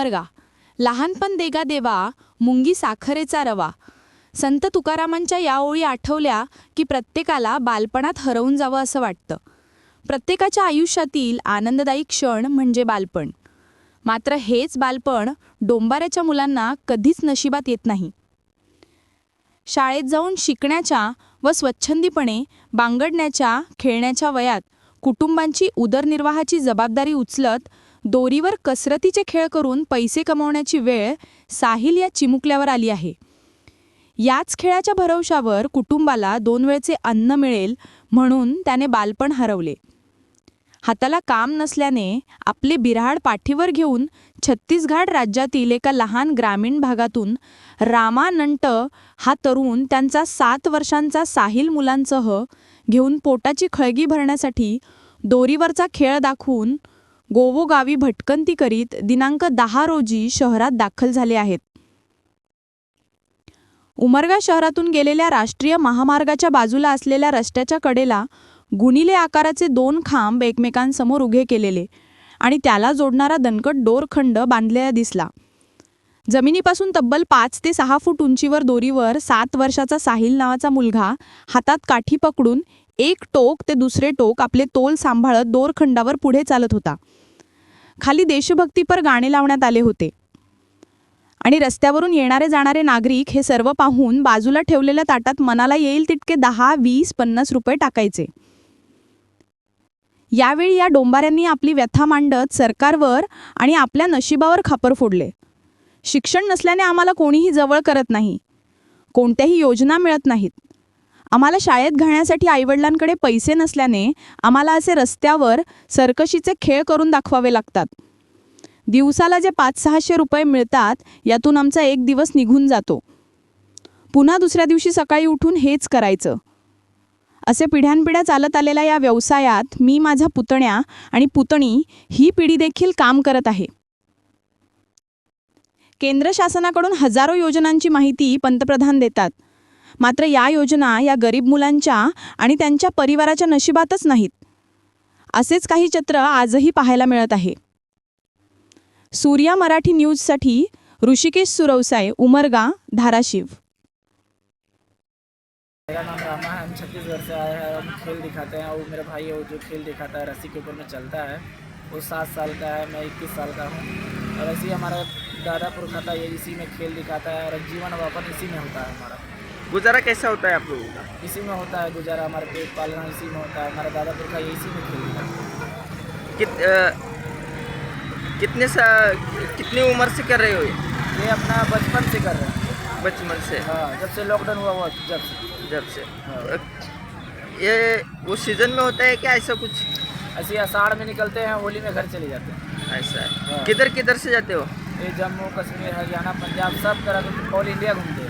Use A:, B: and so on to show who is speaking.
A: उमरगा लहानपण देगा देवा मुंगी साखरेचा रवा. संत तुकारामांच्या या ओळी आठवल्या की प्रत्येकाला बालपणात हरवून जावं असं वाटतं. प्रत्येकाच्या आयुष्यातील आनंददायी क्षण म्हणजे बालपण. मात्र हेच बालपण डोंबाऱ्याच्या मुलांना कधीच नशिबात येत नाही. शाळेत जाऊन शिकण्याच्या व स्वच्छंदीपणे बांगडण्याच्या खेळण्याच्या वयात कुटुंबांची उदरनिर्वाहाची जबाबदारी उचलत दोरीवर कसरतीचे खेळ करून पैसे कमवण्याची वेळ साहिल या चिमुकल्यावर आली आहे. याच खेळाच्या भरवशावर कुटुंबाला दोन वेळचे अन्न मिळेल म्हणून त्याने बालपण हरवले. हाताला काम नसल्याने आपले बिऱ्हाड पाठीवर घेऊन छत्तीसगड राज्यातील एका लहान ग्रामीण भागातून रामानंट हा तरुण त्यांचा सात वर्षांचा साहिल मुलांसह घेऊन पोटाची खळगी भरण्यासाठी दोरीवरचा खेळ दाखवून गोवोगावी भटकंती करीत दिनांक दहा रोजी शहरात दाखल झाले आहेत. उमरगा शहरातून गेलेल्या राष्ट्रीय महामार्गाच्या बाजूला असलेल्या रस्त्याच्या कडेला गुणिले आकाराचे दोन खांब एकमेकांसमोर उभे केलेले आणि त्याला जोडणारा दणकट दोरखंड बांधलेला दिसला. जमिनीपासून तब्बल पाच ते सहा फूट उंचीवर दोरीवर सात वर्षाचा साहिल नावाचा मुलगा हातात काठी पकडून एक टोक ते दुसरे टोक आपले तोल सांभाळत दोरखंडावर पुढे चालत होता. खाली देशभक्तीपर गाणे लावण्यात आले होते. आणि रस्त्यावरून येणारे जाणारे नागरिक हे सर्व पाहून बाजूला ठेवलेल्या ताटात मनाला येईल तितके दहा वीस पन्नास रुपये टाकायचे. यावेळी या डोंबाऱ्यांनी आपली व्यथा मांडत सरकारवर आणि आपल्या नशिबावर खापर फोडले. शिक्षण नसल्याने आम्हाला कोणीही जवळ करत नाही. कोणत्याही योजना मिळत नाहीत. आम्हाला शाळेत घालण्यासाठी आईवडिलांकडे पैसे नसल्याने आम्हाला असे रस्त्यावर सरकशीचे खेळ करून दाखवावे लागतात. दिवसाला जे पाच सहाशे रुपये मिळतात यातून आमचा एक दिवस निघून जातो. पुन्हा दुसऱ्या दिवशी सकाळी उठून हेच करायचं. असे पिढ्यानपिढ्या चालत आलेल्या या व्यवसायात मी माझा पुतण्या आणि पुतणी ही पिढी देखील काम करत आहे. केंद्र शासनाकडून हजारो योजनांची माहिती पंतप्रधान देतात. मात्र या योजना या गरीब मुलांच्या आणि त्यांच्या परिवाराच्या नशिबातच नाहीत. असेच काही चित्र आजही पाहायला मिळत आहे. सूर्या मराठी न्यूजसाठी ऋषिकेश सुरवसाय उमरगा धाराशिव.
B: मेरा नाम रामा है हम छत्तीसगढ़ से आए हैं हम खेल दिखाते हैं वो मेरा भाई है वो जो खेल दिखाता है रस्सी के ऊपर में चलता है वो सात साल का है मैं इक्कीस साल का हूँ और ऐसे ही हमारा दादा पुरखा था ये इसी में खेल दिखाता है और जीवन वापन इसी में होता है हमारा।
C: गुजारा कैसा होता है आप लोगों का?
B: इसी में होता है गुजारा हमारा पेट पालना इसी में होता है हमारा दादा पुरखा ये इसी में खेल दिखाता है।
C: कित अ, कितने सा कितनी उम्र से कर रहे हो ये?
B: ये अपना बचपन से कर रहे हैं।
C: बचपन से?
B: हाँ जब से लॉकडाउन हुआ हुआ जब से।
C: जब से।
B: हाँ।
C: ये वो सीज़न में होता है क्या ऐसा कुछ?
B: ऐसे आषाढ़ में निकलते हैं होली में घर चले जाते हैं।
C: ऐसा है।
B: हाँ।
C: किधर किधर से जाते हो?
B: ये जम्मू कश्मीर हरियाणा पंजाब सब तरह ऑल इंडिया घूमते हाँ।